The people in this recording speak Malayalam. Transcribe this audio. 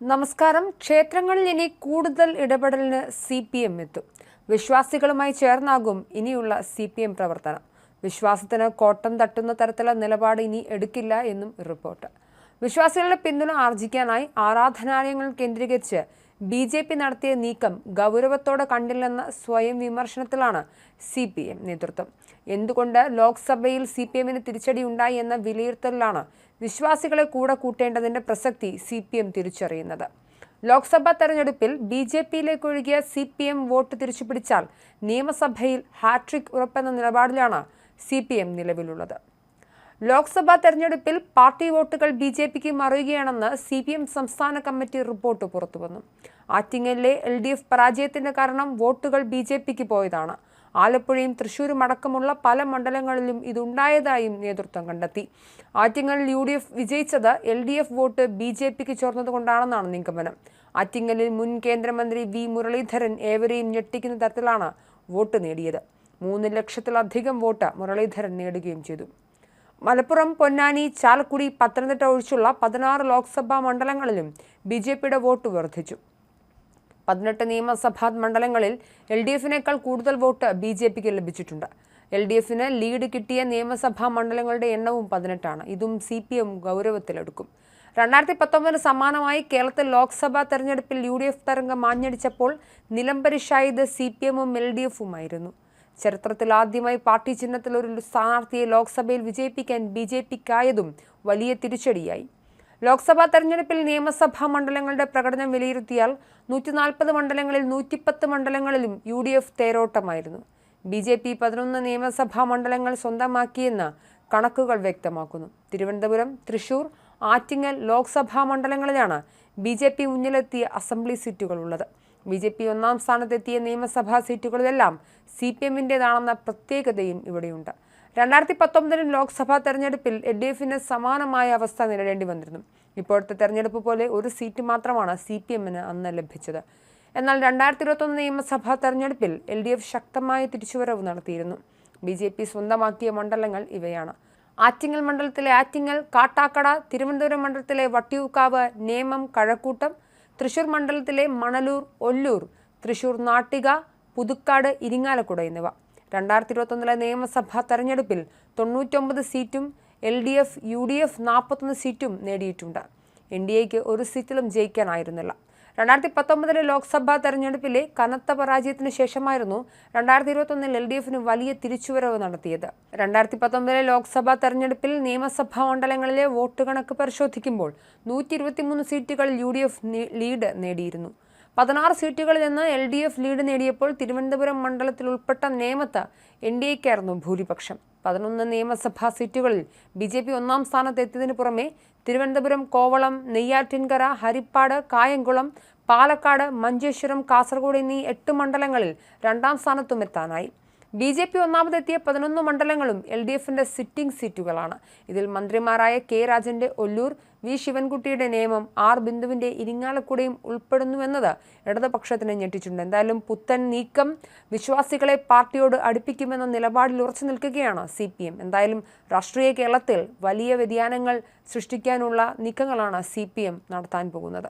നമസ്കാരം. ക്ഷേത്രങ്ങളിൽ ഇനി കൂടുതൽ ഇടപെടലിന് സി പി എം എത്തും. വിശ്വാസികളുമായി ചേർന്നാകും ഇനിയുള്ള സി പി എം പ്രവർത്തനം. വിശ്വാസത്തിന് കോട്ടം തട്ടുന്ന തരത്തിലുള്ള നിലപാട് ഇനി എടുക്കില്ല എന്നും റിപ്പോർട്ട്. വിശ്വാസികളുടെ പിന്തുണ ആർജിക്കാനായി ആരാധനാലയങ്ങൾ കേന്ദ്രീകരിച്ച് ബി ജെ പി നടത്തിയ നീക്കം ഗൗരവത്തോടെ കണ്ടില്ലെന്ന സ്വയം വിമർശനത്തിലാണ് സി പി എം നേതൃത്വം. എന്തുകൊണ്ട് ലോക്സഭയിൽ സി പി എമ്മിന് തിരിച്ചടി ഉണ്ടായി എന്ന വിലയിരുത്തലിലാണ് വിശ്വാസികളെ കൂടെ കൂട്ടേണ്ടതിന്റെ പ്രസക്തി സി പി എം തിരിച്ചറിയുന്നത്. ലോക്സഭാ തെരഞ്ഞെടുപ്പിൽ ബി ജെ പിയിലേക്ക് ഒഴുകിയ സി പി എം വോട്ട് തിരിച്ചുപിടിച്ചാൽ നിയമസഭയിൽ ഹാട്രിക് ഉറപ്പെന്ന നിലപാടിലാണ് സി പി എം നിലവിലുള്ളത്. ലോക്സഭാ തെരഞ്ഞെടുപ്പിൽ പാർട്ടി വോട്ടുകൾ ബി ജെ പിക്ക് മറിയുകയാണെന്ന് സി പി എം സംസ്ഥാന കമ്മിറ്റി റിപ്പോർട്ട് പുറത്തുവന്നു. ആറ്റിങ്ങലിലെ എൽ ഡി എഫ് പരാജയത്തിന്റെ കാരണം വോട്ടുകൾ ബി ജെ പിക്ക് പോയതാണ്. ആലപ്പുഴയും തൃശൂരും അടക്കമുള്ള പല മണ്ഡലങ്ങളിലും ഇതുണ്ടായതായും നേതൃത്വം കണ്ടെത്തി. ആറ്റിങ്ങലിൽ യു ഡി എഫ് വിജയിച്ചത് L D F vote B J പിക്ക് ചോർന്നതുകൊണ്ടാണെന്നാണ് നിഗമനം. ആറ്റിങ്ങലിൽ മുൻ കേന്ദ്രമന്ത്രി വി മുരളീധരൻ ഏവരെയും ഞെട്ടിക്കുന്ന തരത്തിലാണ് വോട്ട് നേടിയത്. മൂന്ന് ലക്ഷത്തിലധികം വോട്ട് മുരളീധരൻ നേടുകയും ചെയ്തു. മലപ്പുറം പൊന്നാനി ചാലക്കുടി പത്തനംതിട്ട ഒഴിച്ചുള്ള പതിനാറ് ലോക്സഭാ മണ്ഡലങ്ങളിലും ബി ജെ പിയുടെ വോട്ട് വർദ്ധിച്ചു. പതിനെട്ട് നിയമസഭാ മണ്ഡലങ്ങളിൽ എൽ ഡി എഫിനേക്കാൾ കൂടുതൽ വോട്ട് ബി ജെ പിക്ക് ലഭിച്ചിട്ടുണ്ട്. എൽ ഡി എഫിന് ലീഡ് കിട്ടിയ നിയമസഭാ മണ്ഡലങ്ങളുടെ എണ്ണവും പതിനെട്ടാണ്. ഇതും സി പി എം ഗൗരവത്തിലെടുക്കും. രണ്ടായിരത്തി പത്തൊമ്പതിന് സമാനമായി കേരളത്തിൽ ലോക്സഭാ തെരഞ്ഞെടുപ്പിൽ യു ഡി എഫ് തരംഗം ആഞ്ഞടിച്ചപ്പോൾ നിലംപരിശായത് സി പി എമ്മും എൽ ഡി എഫുമായിരുന്നു. ചരിത്രത്തിൽ ആദ്യമായി പാർട്ടി ചിഹ്നത്തിൽ ഒരു സ്ഥാനാർത്ഥിയെ ലോക്സഭയിൽ വിജയിപ്പിക്കാൻ ബി ജെ പിക്കായതും വലിയ തിരിച്ചടിയായി. ലോക്സഭാ തെരഞ്ഞെടുപ്പിൽ നിയമസഭാ മണ്ഡലങ്ങളുടെ പ്രകടനം വിലയിരുത്തിയാൽ നൂറ്റി നാൽപ്പത് മണ്ഡലങ്ങളിൽ നൂറ്റിപ്പത്ത് മണ്ഡലങ്ങളിലും യു ഡി എഫ് തേരോട്ടമായിരുന്നു. ബി ജെ പി പതിനൊന്ന് നിയമസഭാ മണ്ഡലങ്ങൾ സ്വന്തമാക്കിയെന്ന് കണക്കുകൾ വ്യക്തമാക്കുന്നു. തിരുവനന്തപുരം തൃശൂർ ആറ്റിങ്ങൽ ലോക്സഭാ മണ്ഡലങ്ങളിലാണ് ബി ജെ പി മുന്നിലെത്തിയ അസംബ്ലി സീറ്റുകളുള്ളത്. ബി ജെ പി ഒന്നാം സ്ഥാനത്തെത്തിയ നിയമസഭാ സീറ്റുകളിലെല്ലാം സി പി എമ്മിന്റെതാണെന്ന പ്രത്യേകതയും ഇവിടെയുണ്ട്. രണ്ടായിരത്തി പത്തൊമ്പതിലും ലോക്സഭാ തെരഞ്ഞെടുപ്പിൽ എൽ ഡി എഫിന് സമാനമായ അവസ്ഥ നേരിടേണ്ടി വന്നിരുന്നു. ഇപ്പോഴത്തെ തെരഞ്ഞെടുപ്പ് പോലെ ഒരു സീറ്റ് മാത്രമാണ് സി പി എമ്മിന് അന്ന് ലഭിച്ചത്. എന്നാൽ രണ്ടായിരത്തി ഇരുപത്തൊന്ന് നിയമസഭാ തെരഞ്ഞെടുപ്പിൽ എൽ ഡി എഫ് ശക്തമായ തിരിച്ചുവരവ് നടത്തിയിരുന്നു. ബി ജെ പി സ്വന്തമാക്കിയ മണ്ഡലങ്ങൾ ഇവയാണ്. ആറ്റിങ്ങൽ മണ്ഡലത്തിലെ ആറ്റിങ്ങൽ കാട്ടാക്കട തിരുവനന്തപുരം മണ്ഡലത്തിലെ വട്ടിയൂക്കാവ് നേമം കഴക്കൂട്ടം തൃശൂർ മണ്ഡലത്തിലെ മണലൂർ ഒല്ലൂർ തൃശൂർ നാട്ടിക പുതുക്കാട് ഇരിങ്ങാലക്കുട എന്നിവ. രണ്ടായിരത്തി ഇരുപത്തൊന്നിലെ നിയമസഭാ തെരഞ്ഞെടുപ്പിൽ തൊണ്ണൂറ്റൊമ്പത് സീറ്റും L D F U D F നാൽപ്പത്തൊന്ന് സീറ്റും നേടിയിട്ടുണ്ട്. എൻ ഡി എക്ക് ഒരു സീറ്റിലും ജയിക്കാനായിരുന്നില്ല. രണ്ടായിരത്തി പത്തൊമ്പതിലെ ലോക്സഭാ തെരഞ്ഞെടുപ്പിലെ കനത്ത പരാജയത്തിന് ശേഷമായിരുന്നു രണ്ടായിരത്തി ഇരുപത്തൊന്നിൽ എൽ ഡി എഫിന് വലിയ തിരിച്ചുവരവ് നടത്തിയത്. രണ്ടായിരത്തി പത്തൊമ്പതിലെ ലോക്സഭാ തെരഞ്ഞെടുപ്പിൽ നിയമസഭാ മണ്ഡലങ്ങളിലെ വോട്ട് കണക്ക് പരിശോധിക്കുമ്പോൾ നൂറ്റി സീറ്റുകളിൽ യു ലീഡ് നേടിയിരുന്നു. പതിനാറ് സീറ്റുകളിൽ നിന്ന് എൽ ഡി എഫ് ലീഡ് നേടിയപ്പോൾ തിരുവനന്തപുരം മണ്ഡലത്തിൽ ഉൾപ്പെട്ട നേമത്ത് എൻ ഡി എക്കായിരുന്നു ഭൂരിപക്ഷം. പതിനൊന്ന് നിയമസഭാ സീറ്റുകളിൽ ബി ജെ പി ഒന്നാം സ്ഥാനത്തെത്തിയതിനു പുറമെ തിരുവനന്തപുരം കോവളം നെയ്യാറ്റിൻകര ഹരിപ്പാട് കായംകുളം പാലക്കാട് മഞ്ചേശ്വരം കാസർഗോഡ് എന്നീ എട്ട് മണ്ഡലങ്ങളിൽ രണ്ടാം സ്ഥാനത്തും എത്താനായി. ബി ജെ പി ഒന്നാമതെത്തിയ പതിനൊന്ന് മണ്ഡലങ്ങളും എൽ ഡി എഫിന്റെ സിറ്റിംഗ് സീറ്റുകളാണ്. ഇതിൽ മന്ത്രിമാരായ കെ രാജന്റെ ഒല്ലൂർ വി ശിവൻകുട്ടിയുടെ നിയമം ആർ ബിന്ദുവിന്റെ ഇരിങ്ങാലക്കുടയും ഉൾപ്പെടുന്നുവെന്നത് ഇടതുപക്ഷത്തിന് ഞെട്ടിച്ചിട്ടുണ്ട്. എന്തായാലും പുത്തൻ നീക്കം വിശ്വാസികളെ പാർട്ടിയോട് അടുപ്പിക്കുമെന്ന നിലപാടിൽ ഉറച്ചു നിൽക്കുകയാണ് സി പി എം. എന്തായാലും രാഷ്ട്രീയ കേരളത്തിൽ വലിയ വ്യതിയാനങ്ങൾ സൃഷ്ടിക്കാനുള്ള നീക്കങ്ങളാണ് സി പി എം നടത്താൻ പോകുന്നത്.